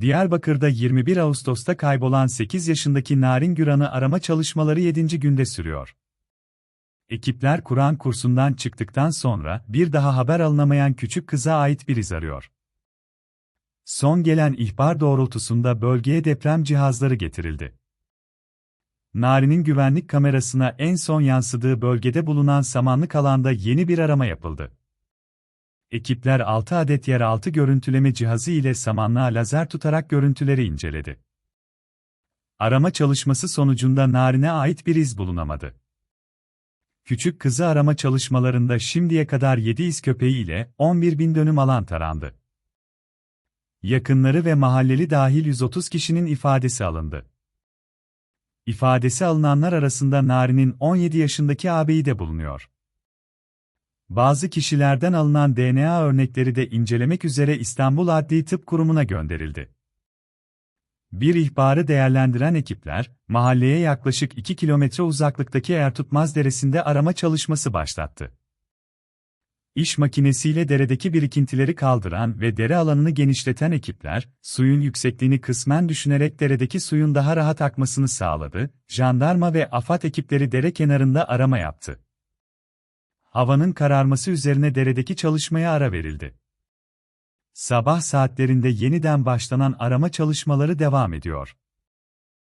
Diyarbakır'da 21 Ağustos'ta kaybolan 8 yaşındaki Narin Güran'ı arama çalışmaları 7. günde sürüyor. Ekipler Kur'an kursundan çıktıktan sonra bir daha haber alınamayan küçük kıza ait bir iz arıyor. Son gelen ihbar doğrultusunda bölgeye deprem cihazları getirildi. Nari'nin güvenlik kamerasına en son yansıdığı bölgede bulunan samanlık alanda yeni bir arama yapıldı. Ekipler 6 adet yeraltı görüntüleme cihazı ile samanlığa lazer tutarak görüntüleri inceledi. Arama çalışması sonucunda Narin'e ait bir iz bulunamadı. Küçük kızı arama çalışmalarında şimdiye kadar 7 iz köpeği ile 11 bin dönüm alan tarandı. Yakınları ve mahalleli dahil 130 kişinin ifadesi alındı. İfadesi alınanlar arasında Nari'nin 17 yaşındaki ağabeyi de bulunuyor. Bazı kişilerden alınan DNA örnekleri de incelemek üzere İstanbul Adli Tıp Kurumu'na gönderildi. Bir ihbarı değerlendiren ekipler, mahalleye yaklaşık 2 kilometre uzaklıktaki Ertutmaz Deresi'nde arama çalışması başlattı. İş makinesiyle deredeki birikintileri kaldıran ve dere alanını genişleten ekipler, suyun yüksekliğini kısmen düşünerek deredeki suyun daha rahat akmasını sağladı, jandarma ve AFAD ekipleri dere kenarında arama yaptı. Havanın kararması üzerine deredeki çalışmaya ara verildi. Sabah saatlerinde yeniden başlanan arama çalışmaları devam ediyor.